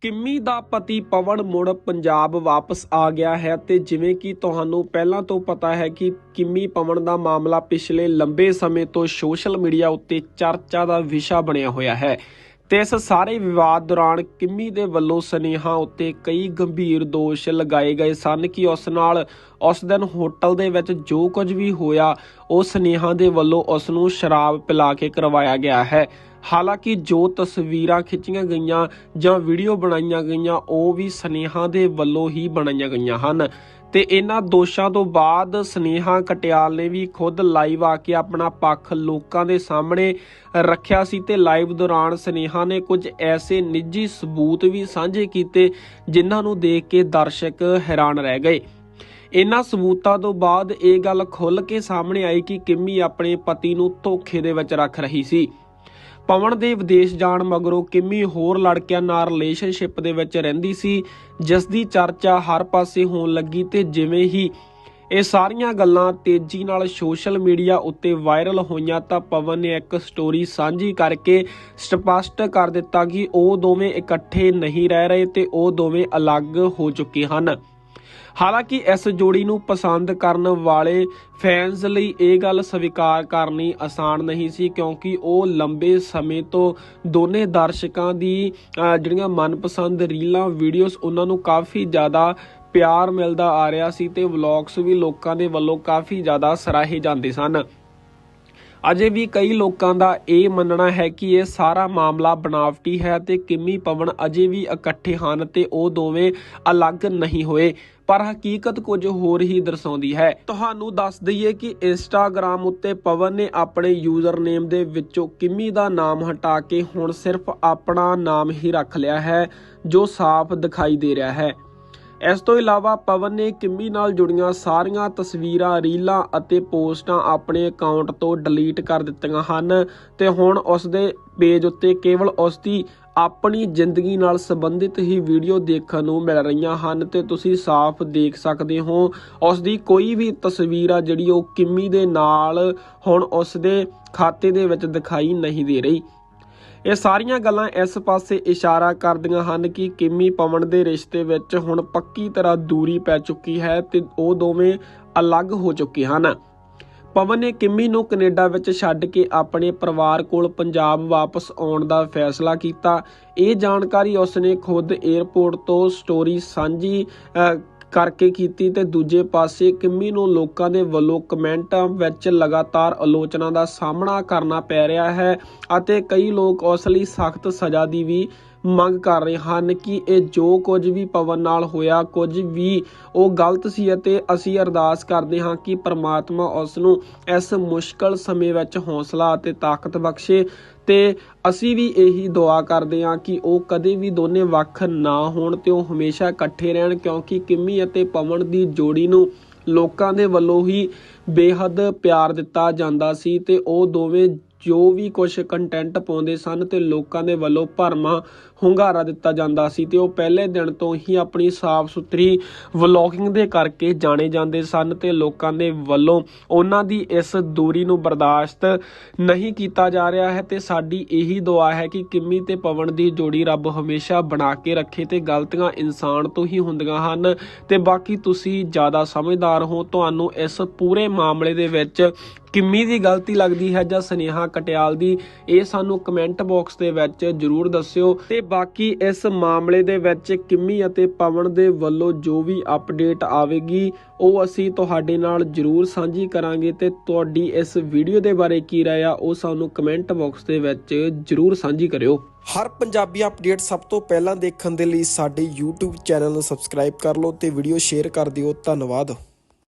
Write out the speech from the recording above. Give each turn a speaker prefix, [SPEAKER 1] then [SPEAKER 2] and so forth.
[SPEAKER 1] ਕਿੰਮੀ ਦਾ ਪਤੀ ਪਵਨ ਮੁੜ ਪੰਜਾਬ ਵਾਪਸ ਆ ਗਿਆ ਹੈ ਤੇ ਜਿਵੇਂ ਕਿ ਤੁਹਾਨੂੰ ਪਹਿਲਾਂ ਤੋਂ ਪਤਾ ਹੈ ਕਿ ਕਿੰਮੀ ਪਵਨ ਦਾ ਮਾਮਲਾ ਪਿਛਲੇ ਲੰਬੇ ਸਮੇਂ ਤੋਂ ਸੋਸ਼ਲ ਮੀਡੀਆ ਉੱਤੇ ਚਰਚਾ ਦਾ ਵਿਸ਼ਾ ਬਣਿਆ ਹੋਇਆ ਹੈ ਤੇ ਇਸ ਸਾਰੇ ਵਿਵਾਦ ਦੌਰਾਨ ਕਿੰਮੀ ਦੇ ਵੱਲੋਂ ਸਨੇਹਾ ਉੱਤੇ ਕਈ ਗੰਭੀਰ ਦੋਸ਼ ਲਗਾਏ ਗਏ ਸਨ ਕਿ ਉਸ ਨਾਲ ਉਸ ਦਿਨ ਹੋਟਲ ਦੇ ਵਿੱਚ ਜੋ ਕੁਝ ਵੀ ਹੋਇਆ, ਉਹ ਸਨੇਹਾ ਦੇ ਵੱਲੋਂ ਉਸ ਨੂੰ ਸ਼ਰਾਬ ਪਿਲਾ ਕੇ ਕਰਵਾਇਆ ਗਿਆ ਹੈ। ਹਾਲਾਂਕਿ ਜੋ ਤਸਵੀਰਾਂ ਖਿੱਚੀਆਂ ਗਈਆਂ ਜਾਂ ਵੀਡੀਓ ਬਣਾਈਆਂ ਗਈਆਂ, ਉਹ ਵੀ ਸਨੇਹਾ ਦੇ ਵੱਲੋਂ ਹੀ ਬਣਾਈਆਂ ਗਈਆਂ ਹਨ। ਤੇ ਇਹਨਾਂ ਦੋਸ਼ਾਂ ਤੋਂ ਬਾਅਦ ਸਨੇਹਾ ਕਟਿਆਲ ਨੇ ਵੀ ਖੁਦ ਲਾਈਵ ਆ ਕੇ ਆਪਣਾ ਪੱਖ ਲੋਕਾਂ ਦੇ ਸਾਹਮਣੇ ਰੱਖਿਆ ਸੀ ਤੇ ਲਾਈਵ ਦੌਰਾਨ ਸਨੇਹਾ ਨੇ ਕੁਝ ਐਸੇ ਨਿੱਜੀ ਸਬੂਤ ਵੀ ਸਾਂਝੇ ਕੀਤੇ, ਜਿਨ੍ਹਾਂ ਨੂੰ ਦੇਖ ਕੇ ਦਰਸ਼ਕ ਹੈਰਾਨ ਰਹਿ ਗਏ। ਇਹਨਾਂ ਸਬੂਤਾਂ ਤੋਂ ਬਾਅਦ ਇਹ ਗੱਲ ਖੁੱਲ ਕੇ ਸਾਹਮਣੇ ਆਈ ਕਿ ਕਿੰਮੀ ਆਪਣੇ ਪਤੀ ਨੂੰ ਧੋਖੇ ਦੇ ਵਿੱਚ ਰੱਖ ਰਹੀ ਸੀ। ਪਵਨ ਦੇ ਵਿਦੇਸ਼ ਜਾਣ ਮਗਰੋਂ ਕਿੰਮੀ ਹੋਰ ਲੜਕਿਆਂ ਨਾਲ ਰਿਲੇਸ਼ਨਸ਼ਿਪ ਦੇ ਵਿੱਚ ਰਹਿੰਦੀ ਸੀ, ਜਿਸ ਦੀ ਚਰਚਾ ਹਰ ਪਾਸੇ ਹੋਣ ਲੱਗੀ ਤੇ ਜਿਵੇਂ ਹੀ ਇਹ ਸਾਰੀਆਂ ਗੱਲਾਂ ਤੇਜ਼ੀ ਨਾਲ ਸੋਸ਼ਲ ਮੀਡੀਆ ਉੱਤੇ ਵਾਇਰਲ ਹੋਈਆਂ ਤਾਂ ਪਵਨ ਨੇ ਇੱਕ ਸਟੋਰੀ ਸਾਂਝੀ ਕਰਕੇ ਸਪਸ਼ਟ ਕਰ ਦਿੱਤਾ ਕਿ ਉਹ ਦੋਵੇਂ ਇਕੱਠੇ ਨਹੀਂ ਰਹਿ ਰਹੇ ਤੇ ਉਹ ਦੋਵੇਂ ਅਲੱਗ ਹੋ ਚੁੱਕੇ ਹਨ। ਹਾਲਾਂਕਿ ਇਸ ਜੋੜੀ ਨੂੰ ਪਸੰਦ ਕਰਨ ਵਾਲੇ ਫੈਨਸ ਲਈ ਇਹ ਗੱਲ ਸਵੀਕਾਰ ਕਰਨੀ ਆਸਾਨ ਨਹੀਂ ਸੀ ਕਿਉਂਕਿ ਉਹ ਲੰਬੇ ਸਮੇਂ ਤੋਂ ਦੋਨੇ ਦਰਸ਼ਕਾਂ ਦੀ ਜਿਹੜੀਆਂ ਮਨਪਸੰਦ ਰੀਲਾਂ ਵੀਡੀਓਜ਼ ਉਹਨਾਂ ਨੂੰ ਕਾਫੀ ਜ਼ਿਆਦਾ ਪਿਆਰ ਮਿਲਦਾ ਆ ਰਿਹਾ ਸੀ ਤੇ ਵਲੌਗਸ ਵੀ ਲੋਕਾਂ ਦੇ ਵੱਲੋਂ ਕਾਫੀ ਜ਼ਿਆਦਾ ਸਰਾਹੇ ਜਾਂਦੇ ਸਨ। ਅਜੇ ਵੀ ਕਈ ਲੋਕਾਂ ਦਾ ਇਹ ਮੰਨਣਾ ਹੈ ਕਿ ਇਹ ਸਾਰਾ ਮਾਮਲਾ ਬਣਾਵਟੀ ਹੈ ਤੇ ਕਿਮੀ ਪਵਨ ਅਜੇ ਵੀ ਇਕੱਠੇ ਹਨ ਤੇ ਉਹ ਦੋਵੇਂ ਅਲੱਗ ਨਹੀਂ ਹੋਏ। ਪਰ ਹਕੀਕਤ ਕੁਝ ਹੋਰ ਹੀ ਦਰਸਾਉਂਦੀ ਹੈ। ਤੁਹਾਨੂੰ ਦੱਸ ਦਈਏ ਕਿ ਇੰਸਟਾਗ੍ਰam ਉੱਤੇ ਪਵਨ ਨੇ ਆਪਣੇ ਯੂਜ਼ਰ ਨੇਮ ਦੇ ਵਿੱਚੋਂ ਕਿਮੀ ਦਾ ਨਾਮ ਹਟਾ ਕੇ ਹੁਣ ਸਿਰਫ ਆਪਣਾ ਨਾਮ ਹੀ ਰੱਖ ਲਿਆ ਹੈ, ਜੋ ਸਾਫ਼ ਦਿਖਾਈ ਦੇ ਰਿਹਾ ਹੈ। ਇਸ ਤੋਂ ਇਲਾਵਾ ਪਵਨ ਨੇ ਕਿੰਮੀ ਨਾਲ ਜੁੜੀਆਂ ਸਾਰੀਆਂ ਤਸਵੀਰਾਂ, ਰੀਲਾਂ ਅਤੇ ਪੋਸਟਾਂ ਆਪਣੇ ਅਕਾਊਂਟ ਤੋਂ ਡਿਲੀਟ ਕਰ ਦਿੱਤੀਆਂ ਹਨ ਤੇ ਹੁਣ ਉਸ ਦੇ ਪੇਜ ਉੱਤੇ ਕੇਵਲ ਉਸ ਦੀ ਆਪਣੀ ਜ਼ਿੰਦਗੀ ਨਾਲ ਸੰਬੰਧਿਤ ਹੀ ਵੀਡੀਓ ਦੇਖਣ ਨੂੰ ਮਿਲ ਰਹੀਆਂ ਹਨ ਤੇ ਤੁਸੀਂ ਸਾਫ਼ ਦੇਖ ਸਕਦੇ ਹੋ, ਉਸ ਦੀ ਕੋਈ ਵੀ ਤਸਵੀਰ ਆ ਜਿਹੜੀ ਉਹ ਕਿੰਮੀ ਦੇ ਨਾਲ ਹੁਣ ਉਸ ਦੇ ਖਾਤੇ ਦੇ ਵਿੱਚ ਦਿਖਾਈ ਨਹੀਂ ਦੇ ਰਹੀ। ਇਹ ਸਾਰੀਆਂ ਗੱਲਾਂ ਇਸ ਪਾਸੇ ਇਸ਼ਾਰਾ ਕਰਦੀਆਂ ਹਨ ਕਿ ਕਿੰਮੀ ਪਵਨ ਦੇ ਰਿਸ਼ਤੇ ਵਿੱਚ ਹੁਣ ਪੱਕੀ ਤਰ੍ਹਾਂ ਦੂਰੀ ਪੈ ਚੁੱਕੀ ਹੈ ਤੇ ਉਹ ਦੋਵੇਂ ਅਲੱਗ ਹੋ ਚੁੱਕੇ ਹਨ। ਪਵਨ ਨੇ ਕਿੰਮੀ ਨੂੰ ਕੈਨੇਡਾ ਵਿੱਚ ਛੱਡ ਕੇ ਆਪਣੇ ਪਰਿਵਾਰ ਕੋਲ ਪੰਜਾਬ ਵਾਪਸ ਆਉਣ ਦਾ ਫੈਸਲਾ ਕੀਤਾ। ਇਹ ਜਾਣਕਾਰੀ ਉਸਨੇ ਖੁਦ 에ਅਰਪੋਰਟ ਤੋਂ ਸਟੋਰੀ ਸਾਂਝੀ ਕਰਕੇ ਕੀਤੀ ਤੇ ਦੂਜੇ ਪਾਸੇ ਕਿੰਮੀ ਨੂੰ ਲੋਕਾਂ ਦੇ ਵੱਲੋਂ ਕਮੈਂਟਾਂ ਵਿੱਚ ਲਗਾਤਾਰ ਆਲੋਚਨਾ ਦਾ ਸਾਹਮਣਾ ਕਰਨਾ ਪੈ ਰਿਹਾ ਹੈ ਅਤੇ ਕਈ ਲੋਕ ਉਸ ਲਈ ਸਖਤ ਸਜ਼ਾ ਦੀ ਵੀ ਮੰਗ ਕਰ ਰਹੇ ਹਨ ਕਿ ਇਹ ਜੋ ਕੁਝ ਵੀ ਪਵਨ ਨਾਲ ਹੋਇਆ, ਕੁਝ ਵੀ ਉਹ ਗਲਤ ਸੀ ਅਤੇ ਅਸੀਂ ਅਰਦਾਸ ਕਰਦੇ ਹਾਂ ਕਿ ਪ੍ਰਮਾਤਮਾ ਉਸ ਨੂੰ ਇਸ ਮੁਸ਼ਕਲ ਸਮੇਂ ਵਿੱਚ ਹੌਸਲਾ ਅਤੇ ਤਾਕਤ ਬਖਸ਼ੇ ਤੇ ਅਸੀਂ ਵੀ ਇਹੀ ਦੁਆ ਕਰਦੇ ਹਾਂ ਕਿ ਉਹ ਕਦੇ ਵੀ ਦੋਨੇ ਵੱਖ ਨਾ ਹੋਣ ਤੇ ਉਹ ਹਮੇਸ਼ਾ ਇਕੱਠੇ ਰਹਿਣ ਕਿਉਂਕਿ ਕਿੰਮੀ ਅਤੇ ਪਵਨ ਦੀ ਜੋੜੀ ਨੂੰ ਲੋਕਾਂ ਦੇ ਵੱਲੋਂ ਹੀ ਬੇਹੱਦ ਪਿਆਰ ਦਿੱਤਾ ਜਾਂਦਾ ਸੀ ਤੇ ਉਹ ਦੋਵੇਂ ਜੋ ਵੀ ਕੁਝ ਕੰਟੈਂਟ ਪਾਉਂਦੇ ਸਨ ਤੇ ਲੋਕਾਂ ਦੇ ਵੱਲੋਂ ਭਰਮਾ ਹੁੰਗਾਰਾ ਦਿੱਤਾ ਜਾਂਦਾ ਸੀ ਤੇ ਉਹ ਪਹਿਲੇ ਦਿਨ ਤੋਂ ਹੀ ਆਪਣੀ ਸਾਫ਼ ਸੁਥਰੀ ਵਲੌਗਿੰਗ ਦੇ ਕਰਕੇ ਜਾਣੇ ਜਾਂਦੇ ਸਨ ਤੇ ਲੋਕਾਂ ਦੇ ਵੱਲੋਂ ਉਹਨਾਂ ਦੀ ਇਸ ਦੂਰੀ ਨੂੰ ਬਰਦਾਸ਼ਤ ਨਹੀਂ ਕੀਤਾ ਜਾ ਰਿਹਾ ਹੈ ਤੇ ਸਾਡੀ ਇਹੀ ਦੁਆ ਹੈ ਕਿ ਕਿੰਮੀ ਤੇ ਪਵਨ ਦੀ ਜੋੜੀ ਰੱਬ ਹਮੇਸ਼ਾ ਬਣਾ ਕੇ ਰੱਖੇ ਤੇ ਗਲਤੀਆਂ ਇਨਸਾਨ ਤੋਂ ਹੀ ਹੁੰਦੀਆਂ ਹਨ ਤੇ ਬਾਕੀ ਤੁਸੀਂ ਜ਼ਿਆਦਾ ਸਮਝਦਾਰ ਹੋ, ਤੁਹਾਨੂੰ ਇਸ ਪੂਰੇ ਮਾਮਲੇ ਦੇ ਵਿੱਚ ਕਿੰਮੀ ਦੀ ਗਲਤੀ ਲੱਗਦੀ ਹੈ ਜਾਂ ਸਨੇਹਾ ਕਟਿਆਲ ਦੀ, ਇਹ ਸਾਨੂੰ ਕਮੈਂਟ ਬਾਕਸ ਦੇ ਵਿੱਚ ਜਰੂਰ ਦੱਸਿਓ। ਤੇ ਬਾਕੀ ਇਸ ਮਾਮਲੇ ਦੇ ਵਿੱਚ ਕਿੰਮੀ ਅਤੇ ਪਵਨ ਦੇ ਵੱਲੋਂ ਜੋ ਵੀ ਅਪਡੇਟ ਆਵੇਗੀ, ਉਹ ਅਸੀਂ ਤੁਹਾਡੇ ਨਾਲ ਜਰੂਰ ਸਾਂਝੀ ਕਰਾਂਗੇ ਤੇ ਤੁਹਾਡੀ ਇਸ ਵੀਡੀਓ ਦੇ ਬਾਰੇ ਕੀ ਰਾਏ ਆ, ਉਹ ਸਾਨੂੰ ਕਮੈਂਟ ਬਾਕਸ ਦੇ ਵਿੱਚ ਜਰੂਰ ਸਾਂਝੀ ਕਰਿਓ।
[SPEAKER 2] ਹਰ ਪੰਜਾਬੀ ਅਪਡੇਟ ਸਭ ਤੋਂ ਪਹਿਲਾਂ ਦੇਖਣ ਦੇ ਲਈ ਸਾਡੇ YouTube ਚੈਨਲ ਨੂੰ ਸਬਸਕ੍ਰਾਈਬ ਕਰ ਲਓ ਤੇ ਵੀਡੀਓ ਸ਼ੇਅਰ ਕਰ ਦਿਓ। ਧੰਨਵਾਦ।